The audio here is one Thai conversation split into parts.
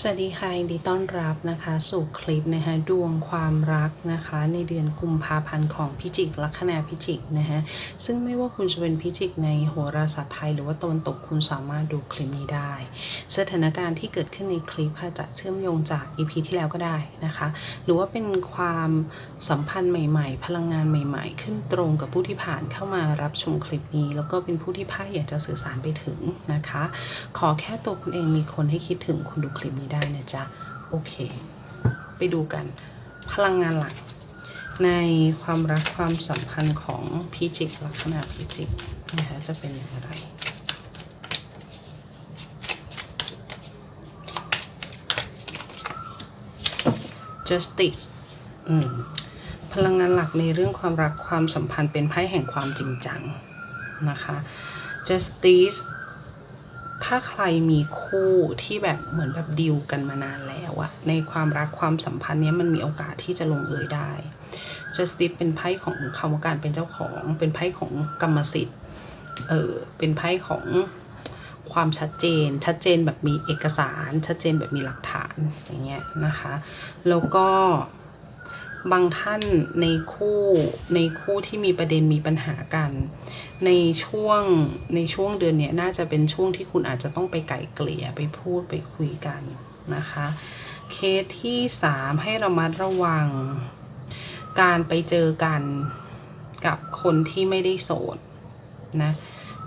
สวัสดีค่ะยินดีต้อนรับนะคะ สู่คลิปนะคะดวงความรักนะคะ ในเดือนกุมภาพันธ์ของพิจิกลัคนาพิจิกนะคะซึ่งไม่ว่าคุณจะเป็นพิจิกในโหราศาสตร์ไทย หรือว่าตะวันตกคุณสามารถดูคลิปนี้ได้ สถานการณ์ที่เกิดขึ้นในคลิปค่ะจะเชื่อมโยงจาก EP ที่แล้วก็ได้นะคะ หรือว่าเป็นความสัมพันธ์ใหม่ ๆ พลังงานใหม่ ๆ ขึ้นตรงกับผู้ที่ผ่านเข้ามารับชมคลิปนี้ แล้วก็เป็นผู้ที่พ่ายอยากจะสื่อสารไปถึงนะคะ ขอแค่ตัวคุณเองมีคนให้คิดถึงคุณดูคลิปนี้ได้นะจ๊ะ โอเค ไปดูกัน พลังงานหลัก ในความรักความสัมพันธ์ของพิจิกลักษณะพิจิกนะคะจะเป็นอย่างไร justice พลังงานหลักในเรื่องความรักความสัมพันธ์เป็นไพ่แห่งความจริงจังนะคะ justice ถ้าใครมีคู่ที่แบบเหมือนแบบดีลกันมานานแล้วอะในความรักความสัมพันธ์เนี้ยมันมีโอกาสที่จะลงเอยได้ justice เป็นไพ่ของคำว่าการเป็นเจ้าของ เป็นไพ่ของกรรมสิทธิ์เออเป็นไพ่ของความชัดเจน ชัดเจนแบบมีเอกสาร ชัดเจนแบบมีหลักฐานอย่างเงี้ยนะคะ แล้วก็ บางท่านในคู่ในคู่ที่มีประเด็นมีปัญหากัน ในช่วงในช่วงเดือนเนี้ยน่าจะเป็นช่วงที่คุณอาจจะต้องไปไก่เกลี่ยไปพูดไปคุยกันนะคะ เคสที่สามให้รามัดระวัง การไปเจอกันกับคนที่ไม่ได้โสดนะ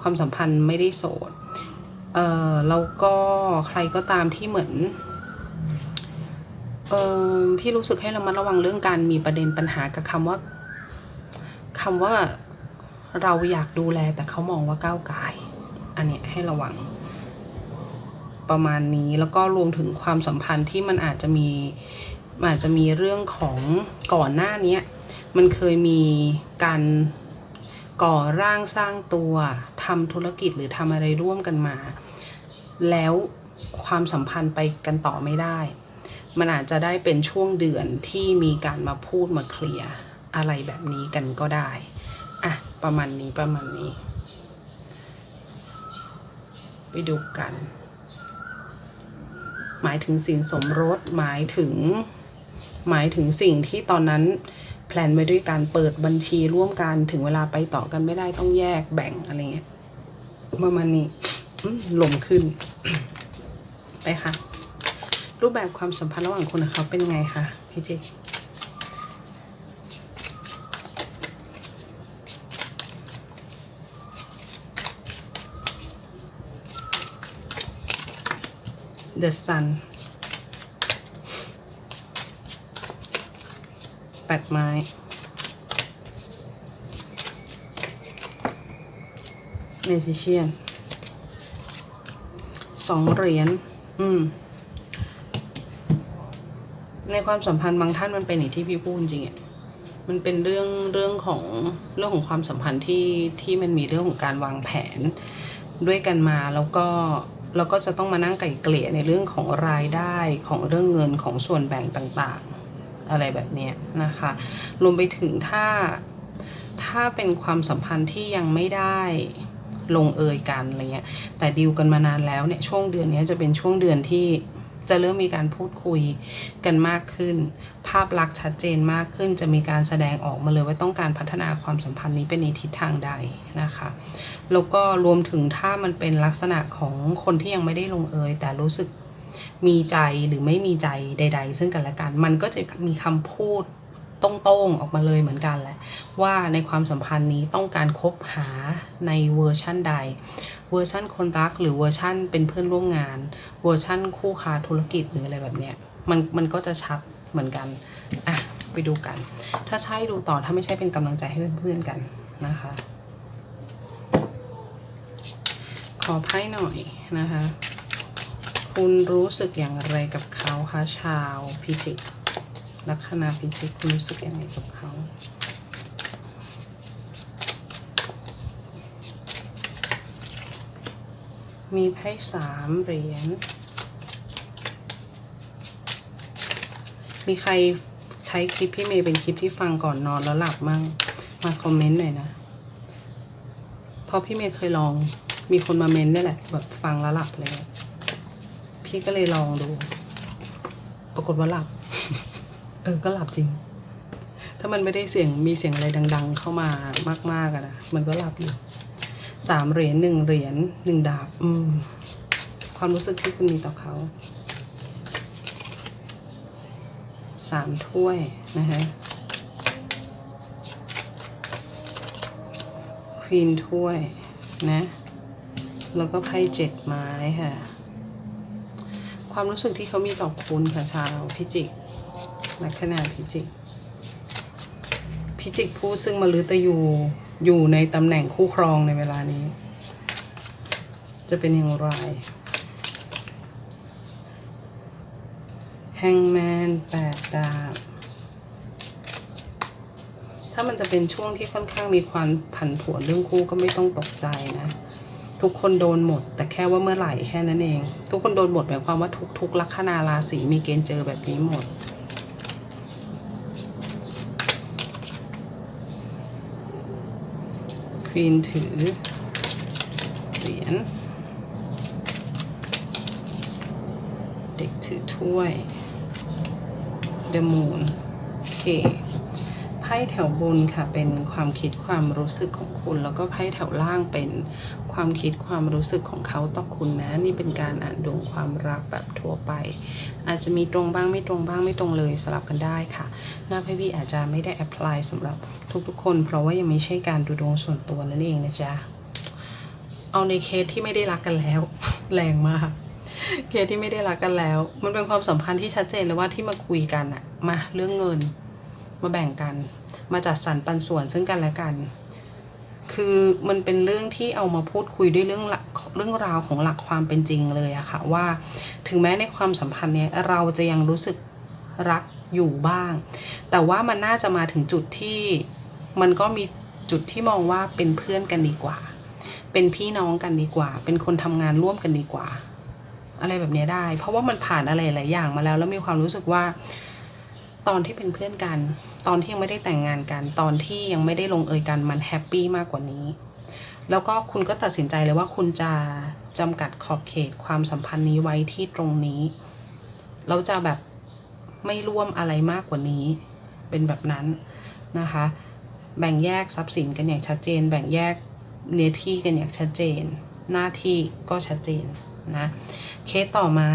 ความสัมพันธ์ไม่ได้โสดเออแล้วก็ใครก็ตามที่เหมือน เออพี่รู้สึกให้เรามาระวังเรื่องการมีประเด็นปัญหากับคำว่าคำว่าเราอยากดูแลแต่เขามองว่าก้าวไกายอันเนี้ยให้ระวังประมาณนี้แล้วก็รวมถึงความสัมพันธ์ที่มันอาจจะมีอาจจะมีเรื่องของก่อนหน้านี้มันเคยมีการก่อร่างสร้างตัวทำธุรกิจหรือทำอะไรร่วมกันมา แล้วความสัมพันธ์ไปกันต่อไม่ได้ มันอาจจะได้เป็นช่วงเดือนที่มีการมาพูดมาเคลียร์อะไรแบบนี้กันก็ได้อะประมาณนี้ประมาณนี้ ไปดูกัน หมายถึงสินสมรสหมายถึง หมายถึงสิ่งที่ตอนนั้นแพลนไว้ด้วยการเปิดบัญชีร่วมกันถึงเวลาไปต่อกันไม่ได้ต้องแยกแบ่งอะไรเงี้ยประมาณนี้ลมขึ้น ไปค่ะ รูปแบบความสัมพันธ์ระหว่างคุณกับเขาเป็นไงคะพี่เจ The Sun แปดไม้ Magician สองเหรียญ อืม ในความสัมพันธ์บางท่านมันเป็นอย่างที่พี่พูดจริงอะมันเป็นเรื่องเรื่องของเรื่องของความสัมพันธ์ที่ที่มันมีเรื่องของการวางแผนด้วยกันมาแล้วก็เราก็จะต้องมานั่งไก่เกลี่ยในเรื่องของรายได้ของเรื่องเงินของส่วนแบ่งต่างๆ อะไรแบบนี้นะคะรวมไปถึงถ้าถ้าเป็นความสัมพันธ์ที่ยังไม่ได้ลงเอยกันอะไรเงี้ยแต่ดีลกันมานานแล้วเนี่ยช่วงเดือนนี้จะเป็นช่วงเดือนที่ จะเริ่มมีการพูดคุยกันมากขึ้น ภาพลักษณ์ชัดเจนมากขึ้น จะมีการแสดงออกมาเลยว่าต้องการพัฒนาความสัมพันธ์นี้เปในทิศทางใดนะคะ แล้วก็รวมถึงถ้ามันเป็นลักษณะของคนที่ยังไม่ได้ลงเอย แต่รู้สึกมีใจหรือไม่มีใจใด ๆ ซึ่งกันและกัน มันก็จะมีคำพูด ตรงๆออกมาเลยเหมือนกันแหละ ว่าในความสัมพันธ์นี้ต้องการคบหาในเวอร์ชั่นใด เวอร์ชั่นคนรักหรือเวอร์ชั่นเป็นเพื่อนร่วมงาน เวอร์ชั่นคู่ค้าธุรกิจหรืออะไรแบบเนี้ยมันมันก็จะชัดเหมือนกันอะไปดูกัน ถ้าใช่ดูต่อถ้าไม่ใช่เป็นกำลังใจให้เพื่อนๆกันนะคะ ขอไพ่หน่อยนะคะ คุณรู้สึกอย่างไรกับเขาคะชาวพิจิก ลัคนาพิจิกคุณรู้สึกยังไงกับเขามีไพ่สามเหรียญ มีใครใช้คลิปพี่เมย์เป็นคลิปที่ฟังก่อนนอนแล้วหลับมั่ง มาคอมเมนต์หน่อยนะ เพราะพี่เมย์เคยลอง มีคนมาเมนต์นี่แหละ แบบฟังแล้วหลับเลย พี่ก็เลยลองดู ปรากฏว่าหลับ ออก็หลับจริง ถ้ามันไม่ได้เสียงมีเสียงอะไรดัง ๆ เข้ามามากๆอะนะมันก็หลับอยู่สามเหรียญหนึ่งเหรียญหนึ่งดาบ อืม ความรู้สึกที่คุณมีต่อเขาสามถ้วยนะฮะควีนถ้วยนะ แล้วก็ไพ่เจ็ดไม้ค่ะ ความรู้สึกที่เขามีต่อคุณค่ะชาวพิจิก ลัคนาพิจิก พิจิกผู้ซึ่งมฤตยูอยู่ในตำแหน่งคู่ครองในเวลานี้ จะเป็นอย่างไร แฮงแมนแปดดาบ ถ้ามันจะเป็นช่วงที่ค่อนข้างมีความผันผวนเรื่องคู่ก็ไม่ต้องตกใจนะทุกคนโดนหมด แต่แค่ว่าเมื่อไหร่แค่นั้นเอง ทุกคนโดนหมดหมายความว่าทุกทุกลัคนาราศีมีเกณฑ์เจอแบบนี้หมด รีนถือเหรียญเด็กถือถ้วยเดมูนโอเค ไพ่แถวบนค่ะเป็นความคิดความรู้สึกของคุณ แล้วก็ไพ่แถวล่างเป็นความคิดความรู้สึกของเขาต่อคุณนะ นี่เป็นการอ่านดวงความรักแบบทั่วไป อาจจะมีตรงบ้างไม่ตรงบ้างไม่ตรงเลยสลับกันได้ค่ะ หน้าไพ่พี่อาจจะไม่ได้แอพพลายสำหรับทุกๆ คน เพราะว่ายังไม่ใช่การดูดวงส่วนตัวนั่นเองนะจ๊ะเอาในเคสที่ไม่ได้รักกันแล้ว แรงมากเคสที่ไม่ได้รักกันแล้ว มันเป็นความสัมพันธ์ที่ชัดเจนเลยว่าที่มาคุยกันอะมาเรื่องเงิน มาแบ่งกัน มาจัดสรรปันส่วนซึ่งกันและกัน คือมันเป็นเรื่องที่เอามาพูดคุยด้วยเรื่องเรื่องราวของหลักความเป็นจริงเลยอะค่ะว่า ถึงแม้ในความสัมพันธ์เนี้ยเราจะยังรู้สึกรักอยู่บ้าง แต่ว่ามันน่าจะมาถึงจุดที่มันก็มีจุดที่มองว่าเป็นเพื่อนกันดีกว่า เป็นพี่น้องกันดีกว่า เป็นคนทำงานร่วมกันดีกว่า อะไรแบบนี้ได้ เพราะว่ามันผ่านอะไรหลายอย่างมาแล้ว แล้วมีความรู้สึกว่า ตอนที่เป็นเพื่อนกัน ตอนที่ยังไม่ได้แต่งงานกัน ตอนที่ยังไม่ได้ลงเอยกันมันแฮปปี้มากกว่านี้ แล้วก็คุณก็ตัดสินใจเลยว่าคุณจะจำกัดขอบเขตความสัมพันธ์นี้ไว้ที่ตรงนี้ เราจะแบบไม่ร่วมอะไรมากกว่านี้ เป็นแบบนั้นนะคะ แบ่งแยกทรัพย์สินกันอย่างชัดเจน แบ่งแยกเนื้อที่กันอย่างชัดเจน หน้าที่ก็ชัดเจนนะ เคสต่อมา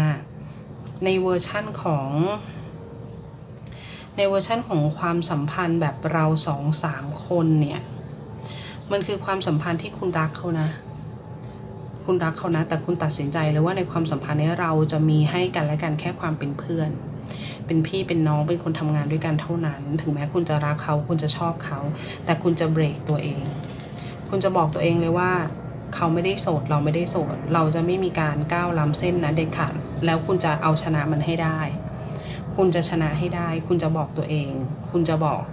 ในเวอร์ชั่นของ ในเวอร์ชั่นของความสัมพันธ์แบบเราสองสามคนเนี่ย มันคือความสัมพันธ์ที่คุณรักเขานะ คุณรักเขานะ แต่คุณตัดสินใจเลยว่าในความสัมพันธ์นี้เราจะมีให้กันและกันแค่ความเป็นเพื่อน เป็นพี่เป็นน้องเป็นคนทำงานด้วยกันเท่านั้น ถึงแม้คุณจะรักเขาคุณจะชอบเขา แต่คุณจะเบรกตัวเอง คุณจะบอกตัวเองเลยว่าเขาไม่ได้โสดเราไม่ได้โสด เราจะไม่มีการก้าวล้ำเส้นนะเด็ดขาดแล้วคุณจะเอาชนะมันให้ได้ คุณจะชนะให้ได้ คุณจะบอกตัวเอง คุณจะบอก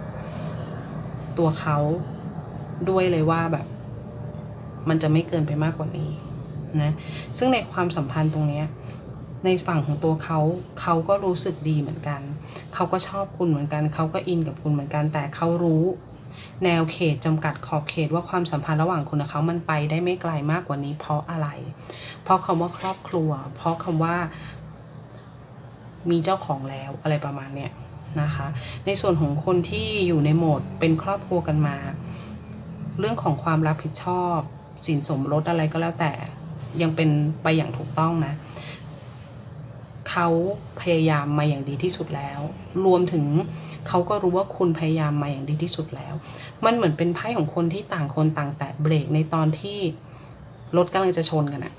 ตัวเขาด้วยเลยว่าแบบ มันจะไม่เกินไปมากกว่านี้นะซึ่งในความสัมพันธ์ตรงนี้ในฝั่งของตัวเขาเขาก็รู้สึกดีเหมือนกัน เขาก็ชอบคุณเหมือนกัน เขาก็อินกับคุณเหมือนกัน แต่เขารู้แนวเขตจำกัดขอบเขตว่าความสัมพันธ์ระหว่างคุณกับเขามันไปได้ไม่ไกลมากกว่านี้เพราะอะไร เพราะคำว่าครอบครัว เพราะคำว่า มีเจ้าของแล้วอะไรประมาณเนี้ยนะคะ ในส่วนของคนที่อยู่ในโหมดเป็นครอบครัวกันมา เรื่องของความรับผิดชอบสินสมรสอะไรก็แล้วแต่ยังเป็นไปอย่างถูกต้องนะเขาพยายามมาอย่างดีที่สุดแล้ว รวมถึงเขาก็รู้ว่าคุณพยายามมาอย่างดีที่สุดแล้ว มันเหมือนเป็นไพ่ของคนที่ต่างคนต่างแตะเบรกในตอนที่รถกำลังจะชนกันอะ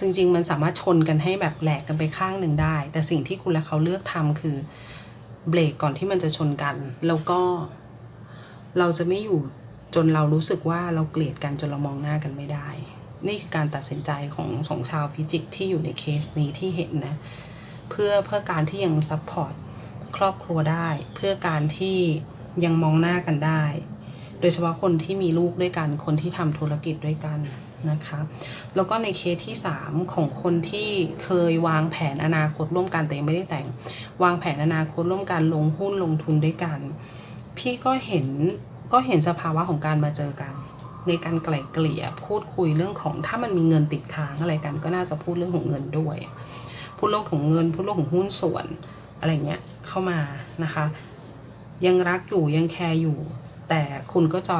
จริง ๆ มันสามารถชนกันให้แบบแหลกกันไปข้างหนึ่งได้ แต่สิ่งที่คุณและเขาเลือกทำคือเบรกก่อนที่มันจะชนกัน แล้วก็ เราจะไม่อยู่จนเรารู้สึกว่าเราเกลียดกันจนเรามองหน้ากันไม่ได้ นี่คือการตัดสินใจของของชาวพิจิกที่อยู่ในเคสนี้ที่เห็นนะ เพื่อเพื่อการที่ยังซัพพอร์ตครอบครัวได้ เพื่อการที่ยังมองหน้ากันได้ โดยเฉพาะคนที่มีลูกด้วยกัน คนที่ทำธุรกิจด้วยกัน นะคะแล้วก็ในเคสที่ 3 ของคนที่เคยวางแผนอนาคตร่วมกันแต่ยังไม่ได้แต่ง วางแผนอนาคตร่วมกันลงหุ้นลงทุนด้วยกัน พี่ก็เห็นก็เห็นสภาวะของการมาเจอกัน ในการไกล่เกลี่ยพูดคุยเรื่องของถ้ามันมีเงินติดค้างอะไรกัน ก็น่าจะพูดเรื่องของเงินด้วย พูดพูดเรื่องของเงิน พูดเรื่องของหุ้นส่วนอะไรเงี้ยเข้ามานะคะ ยังรักอยู่ยังแคร์อยู่ แต่คุณก็จะ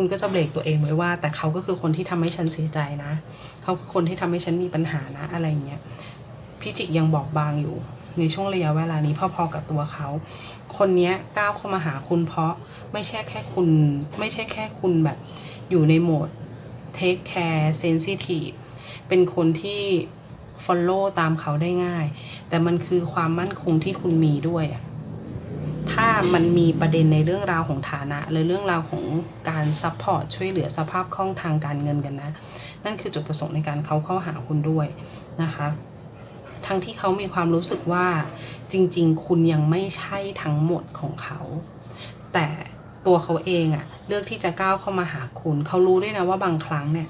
คุณก็จะเบรกตัวเองไว้ว่า แต่เขาก็คือคนที่ทำให้ฉันเสียใจนะ เขาคือคนที่ทำให้ฉันมีปัญหานะอะไรเงี้ยพี่จิกยังบอกบางอยู่ ในช่วงระยะเวลานี้พอๆกับตัวเขา คนนี้ก้าวเข้ามาหาคุณเพราะไม่ใช่แค่คุณ ไม่ใช่แค่คุณแบบอยู่ในโหมด take care sensitive เป็นคนที่ follow ตามเขาได้ง่าย แต่มันคือความมั่นคงที่คุณมีด้วยอะ ถ้ามันมีประเด็นในเรื่องราวของฐานะหรือเรื่องราวของการซัพพอร์ตช่วยเหลือสภาพคล่องทางการเงินกันนะ นั่นคือจุดประสงค์ในการเขาเข้าหาคุณด้วยนะคะ ทั้งที่เขามีความรู้สึกว่าจริง ๆ คุณยังไม่ใช่ทั้งหมดของเขา แต่ตัวเขาเองอะเลือกที่จะก้าวเข้ามาหาคุณ เขารู้ด้วยนะว่าบางครั้งเนี่ย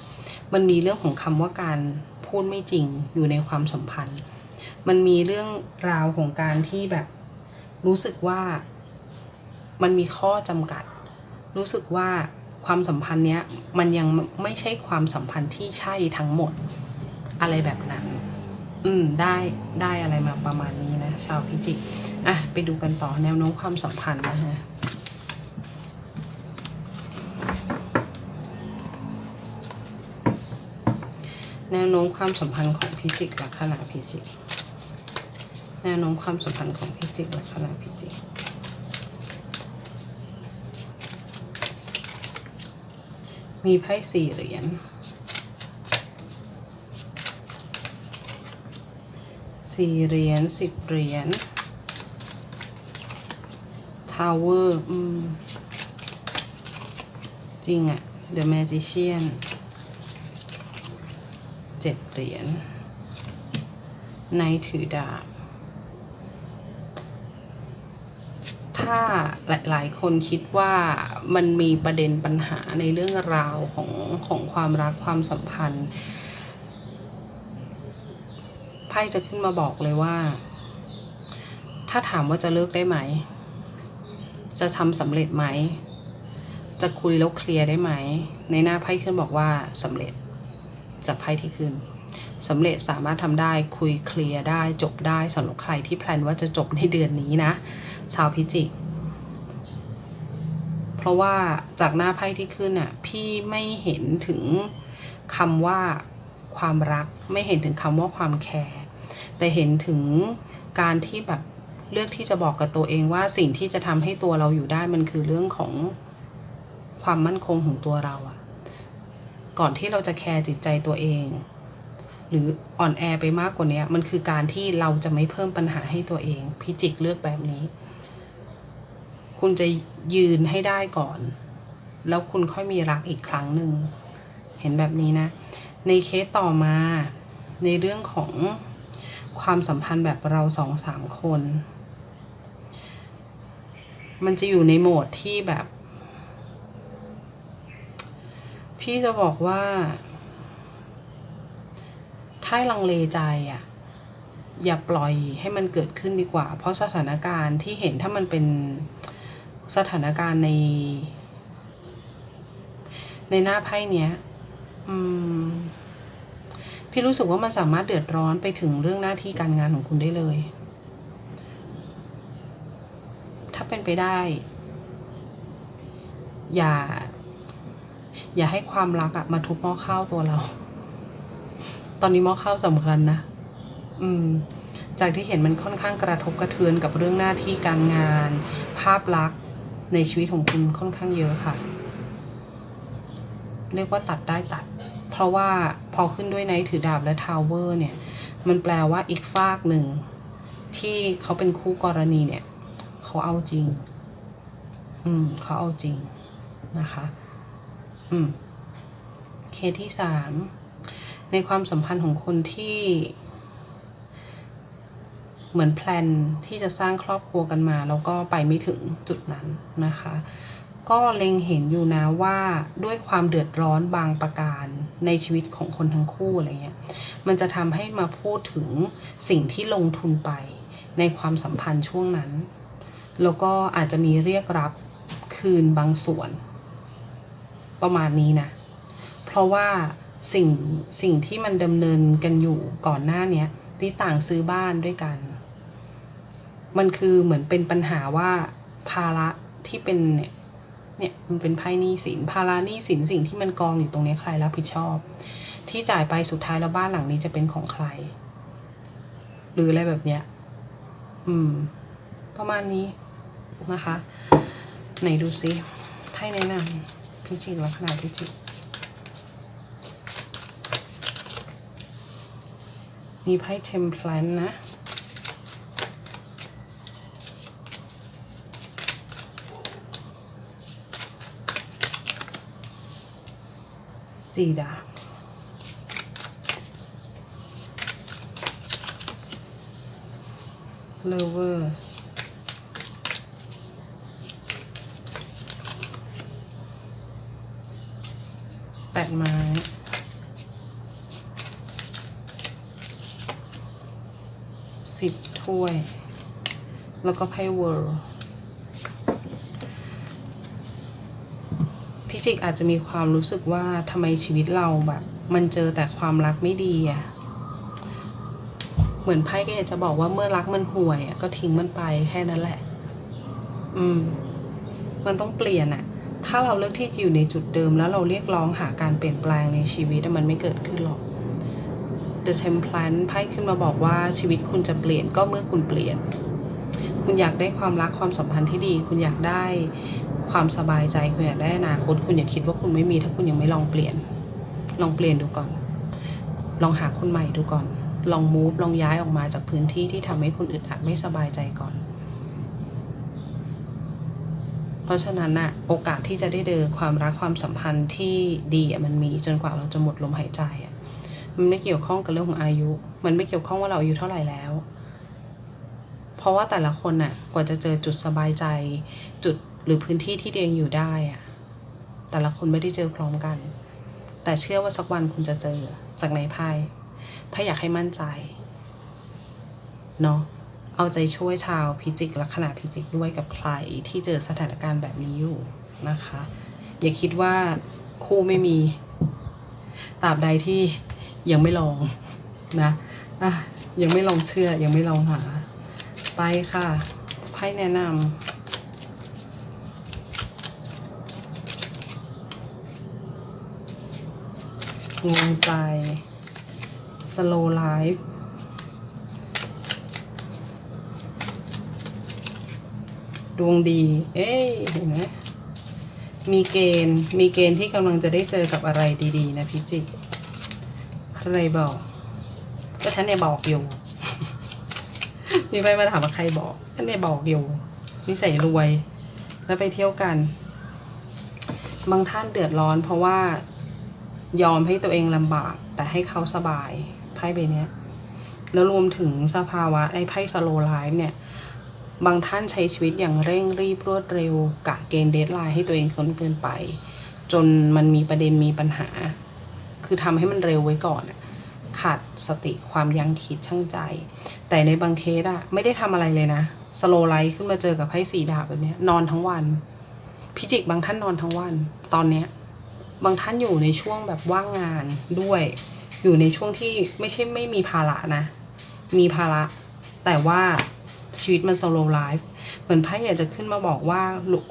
มันมีเรื่องของคำว่าการพูดไม่จริงอยู่ในความสัมพันธ์ มันมีเรื่องราวของการที่แบบ รู้สึกว่ามันมีข้อจำกัด รู้สึกว่าความสัมพันธ์เนี้ยมันยังไม่ใช่ความสัมพันธ์ที่ใช่ทั้งหมด อะไรแบบนั้น อืมได้ได้อะไรมาประมาณนี้นะ ชาวพิจิกอะไปดูกันต่อแนวโน้มความสัมพันธ์นะฮะแนวโน้มความสัมพันธ์ของพิจิกลัคนาพิจิก แนวโน้มความสัมพันธ์ของพิจิกลัคนาพิจิกมีไพ่สี่เหรียญสี่เหรียญสิบเหรียญทาวเวอร์อืมจริงอะ The Magician เจ็ดเหรียญในถือดาบ ถ้าหลาย ๆ คนคิดว่ามันมีประเด็นปัญหาในเรื่องราวของของความรักความสัมพันธ์ไพ่จะขึ้นมาบอกเลยว่า ถ้าถามว่าจะเลิกได้ไหม จะทำสำเร็จไหม จะคุยแล้วเคลียร์ได้ไหม ในหน้าไพ่ขึ้นบอกว่าสำเร็จจากไพ่ที่ขึ้นสำเร็จสามารถทำได้คุยเคลียร์ได้จบได้สำหรับใครที่แพลนว่าจะจบในเดือนนี้นะ ชาวพิจิก เพราะว่าจากหน้าไพ่ที่ขึ้นน่ะพี่ไม่เห็นถึงคำว่าความรักไม่เห็นถึงคำว่าความแคร์แต่เห็นถึงการที่แบบเลือกที่จะบอกกับตัวเองว่าสิ่งที่จะทำให้ตัวเราอยู่ได้มันคือเรื่องของความมั่นคงของตัวเราอะก่อนที่เราจะแคร์จิตใจตัวเอง หรืออ่อนแอไปมากกว่านี้มันคือการที่เราจะไม่เพิ่มปัญหาให้ตัวเอง พิจิกเลือกแบบนี้ คุณจะยืนให้ได้ก่อน แล้วคุณค่อยมีรักอีกครั้งหนึ่ง เห็นแบบนี้นะ ในเคสต่อมาในเรื่องของความสัมพันธ์แบบเราสองสามคน มันจะอยู่ในโหมดที่แบบ พี่จะบอกว่า ถ้าลังเลใจอะอย่าปล่อยให้มันเกิดขึ้นดีกว่า เพราะสถานการณ์ที่เห็นถ้ามันเป็น สถานการณ์ใน ในหน้าไพ่เนี้ยอืมพี่รู้สึกว่ามันสามารถเดือดร้อนไปถึงเรื่องหน้าที่การงานของคุณได้เลย ถ้าเป็นไปได้ อย่า อย่าให้ความรักอะมาทุบหม้อข้าวตัวเรา ตอนนี้หม้อข้าวสำคัญนะ อืมจากที่เห็นมันค่อนข้างกระทบกระเทือนกับเรื่องหน้าที่การงาน ภาพลักษณ์ ในชีวิตของคุณค่อนข้างเยอะค่ะ เรียกว่าตัดได้ตัด เพราะว่าพอขึ้นด้วยไนท์ถือดาบและทาวเวอร์เนี่ย มันแปลว่าอีกฝากหนึ่ง ที่เขาเป็นคู่กรณีเนี่ย เขาเอาจริง อืม เขาเอาจริงนะคะ อืม เคสที่สาม ในความสัมพันธ์ของคนที่ เหมือนแพลนที่จะสร้างครอบครัวกันมา แล้วก็ไปไม่ถึงจุดนั้นนะคะ ก็เล็งเห็นอยู่นะว่าด้วยความเดือดร้อนบางประการในชีวิตของคนทั้งคู่อะไรเงี้ยมันจะทำให้มาพูดถึงสิ่งที่ลงทุนไปในความสัมพันธ์ช่วงนั้น แล้วก็อาจจะมีเรียกรับคืนบางส่วน ประมาณนี้นะ เพราะว่าสิ่งสิ่งที่มันดำเนินกันอยู่ก่อนหน้านี้ที่ต่างซื้อบ้านด้วยกัน มันคือเหมือนเป็นปัญหาว่าภาระที่เป็นเนี่ยเนี่ยมันเป็นไพ่หนี้สินภาระหนี้สินสิ่งที่มันกองอยู่ตรงนี้ใครรับผิดชอบ ที่จ่ายไปสุดท้ายแล้วบ้านหลังนี้จะเป็นของใคร หรืออะไรแบบเนี้ยอืม ประมาณนี้นะคะ ไหนดูซิไพ่แนะนำพิจิกลักษณะพิจิกมีไพ่เทมเพลนนะ สี่ดาบ lovers แปดไม้สิบถ้วย แล้วก็ไพ่เวิร์ พี่จิกอาจจะมีความรู้สึกว่าทำไมชีวิตเราแบบ มันเจอแต่ความรักไม่ดีอะเหมือนไพ่ก็อยากจะบอกว่าเมื่อรักมันห่วยอะก็ทิ้งมันไปแค่นั้นแหละ อืม มันต้องเปลี่ยนอะถ้าเราเลือกที่จะอยู่ในจุดเดิม แล้วเราเรียกร้องหาการเปลี่ยนแปลงในชีวิตอะมันไม่เกิดขึ้นหรอก The Temperance ไพ่ขึ้นมาบอกว่าชีวิตคุณจะเปลี่ยนก็เมื่อคุณเปลี่ยน คุณอยากได้ความรักความสัมพันธ์ที่ดี คุณอยากได้ความสบายใจ คุณอยากได้อนาคต คุณอย่าคิดว่าคุณไม่มี ถ้าคุณยังไม่ลองเปลี่ยน ลองเปลี่ยนดูก่อน ลองหาคนใหม่ดูก่อน ลองมูฟ ลองย้ายออกมาจากพื้นที่ที่ทำให้คุณอึดอัดไม่สบายใจก่อน เพราะฉะนั้นน่ะโอกาสที่จะได้เจอความรักความสัมพันธ์ที่ดีมันมีจนกว่าเราจะหมดลมหายใจอะมันไม่เกี่ยวข้องกับเรื่องของอายุ มันไม่เกี่ยวข้องว่าเราอายุเท่าไหร่แล้ว เพราะว่าแต่ละคนน่ะกว่าจะเจอจุดสบายใจ จุดหรือพื้นที่ที่ตัวเองอยู่ได้อะแต่ละคนไม่ได้เจอพร้อมกัน แต่เชื่อว่าสักวันคุณจะเจอจากในไพ่ไพ่อยากให้มั่นใจเนาะเอาใจช่วยชาวพิจิกลัคนาพิจิกด้วยกับใครที่เจอสถานการณ์แบบนี้อยู่นะคะ อย่าคิดว่าคู่ไม่มีตราบใดที่ยังไม่ลองนะะยังไม่ลองเชื่อยังไม่ลองหา ไปค่ะไพ่แนะนำงงใจ slow life ดวงดี เอ้ยเห็นไหมมีเกณฑ์ มีเกณฑ์ที่กำลังจะได้เจอกับอะไรดีๆ นะพิจิก ใครบอก ก็ฉันเนี่ยบอกอยู่ มีไปมาถามว่าใครบอกฉันเนี่ยบอกอยู่นิสัยรวย แล้วไปเที่ยวกัน บางท่านเดือดร้อน เพราะว่ายอมให้ตัวเองลำบาก แต่ให้เขาสบายไพ่ใบนี้แล้วรวมถึงสภาวะไอ้ไพ่สโลไลฟ์เนี่ย บางท่านใช้ชีวิตอย่างเร่งรีบรวดเร็วกะเกณฑ์เดทไลน์ให้ตัวเองค้นเกินไป จนมันมีประเด็นมีปัญหา คือทำให้มันเร็วไว้ก่อนอะ ขาดสติความยั้งคิดช่างใจ แต่ในบางเคสอะไม่ได้ทำอะไรเลยนะสโลไลท์ขึ้นมาเจอกับไพ่สีดาบแบบนี้นอนทั้งวัน พิจิกบางท่านนอนทั้งวัน ตอนเนี้ยบางท่านอยู่ในช่วงแบบว่างงานด้วย อยู่ในช่วงที่ไม่ใช่ไม่มีภาระนะ มีภาระ แต่ว่าชีวิตมันสโลไลฟ์เหมือนไพ่อยากจะขึ้นมาบอกว่า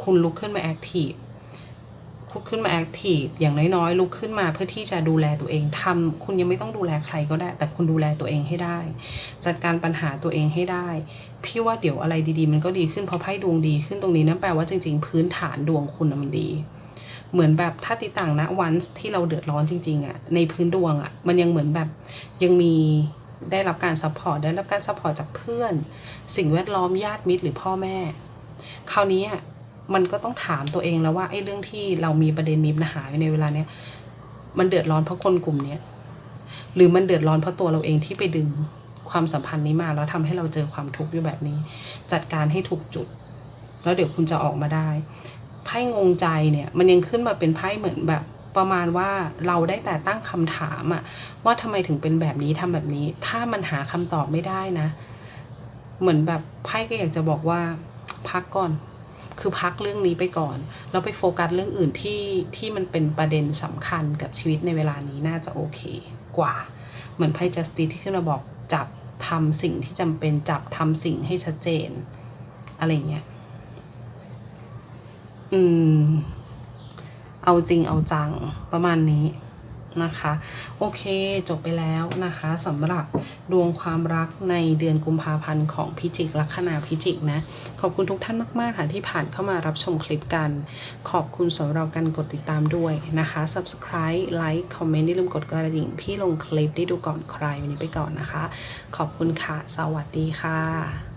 คุณลุกขึ้นมาแอคทีฟ ลุกขึ้นมาแอคทีฟอย่างน้อยๆลุกขึ้นมาเพื่อที่จะดูแลตัวเองทำคุณยังไม่ต้องดูแลใครก็ได้ แต่คุณดูแลตัวเองให้ได้ จัดการปัญหาตัวเองให้ได้ พี่ว่าเดี๋ยวอะไรดีๆ มันก็ดีขึ้นเพราะไพ่ดวงดีขึ้นตรงนี้นั่นแปลว่าจริง ๆ พื้นฐานดวงคุณน่ะมันดี เหมือนแบบถ้าติดต่างนะวันที่เราเดือดร้อนจริงๆอะในพื้นดวงอะมันยังเหมือนแบบยังมีได้รับการซัพพอร์ตได้รับการซัพพอร์ตจากเพื่อน สิ่งแวดล้อมญาติมิตรหรือพ่อแม่ คราวนี้อะ มันก็ต้องถามตัวเองแล้วว่าไอ้เรื่องที่เรามีประเด็นมีปัญหาในเวลาเนี้ยมันเดือดร้อนเพราะคนกลุ่มเนี้ยหรือมันเดือดร้อนเพราะตัวเราเองที่ไปดึงความสัมพันธ์นี้มาแล้วทำให้เราเจอความทุกข์อยู่แบบนี้ จัดการให้ถูกจุด แล้วเดี๋ยวคุณจะออกมาได้ไพ่งงใจเนี่ยมันยังขึ้นมาเป็นไพ่เหมือนแบบประมาณว่าเราได้แต่ตั้งคำถามอะว่าทำไมถึงเป็นแบบนี้ทำแบบนี้ ถ้ามันหาคำตอบไม่ได้นะ เหมือนแบบไพ่ก็อยากจะบอกว่า พักก่อน คือพักเรื่องนี้ไปก่อน แล้วไปโฟกัสเรื่องอื่นที่ที่มันเป็นประเด็นสำคัญกับชีวิตในเวลานี้น่าจะโอเคกว่า เหมือนไพ่จัสติที่ขึ้นมาบอกจับทำสิ่งที่จำเป็นจับทำสิ่งให้ชัดเจน อะไรเงี้ย อืม เอาจริงเอาจังประมาณนี้ นะคะ โอเคจบไปแล้วนะคะสำหรับดวงความรักในเดือนกุมภาพันธ์ของพิจิกลัคนาพิจิกนะ ขอบคุณทุกท่านมาก ๆ ค่ะ ที่ผ่านเข้ามารับชมคลิปกัน ขอบคุณสำหรับการกดติดตามด้วยนะคะ subscribe like comment อย่าลืมกดกระดิ่งพี่ลงคลิปได้ดูก่อนใครวันนี้ไปก่อนนะคะ ขอบคุณค่ะ สวัสดีค่ะ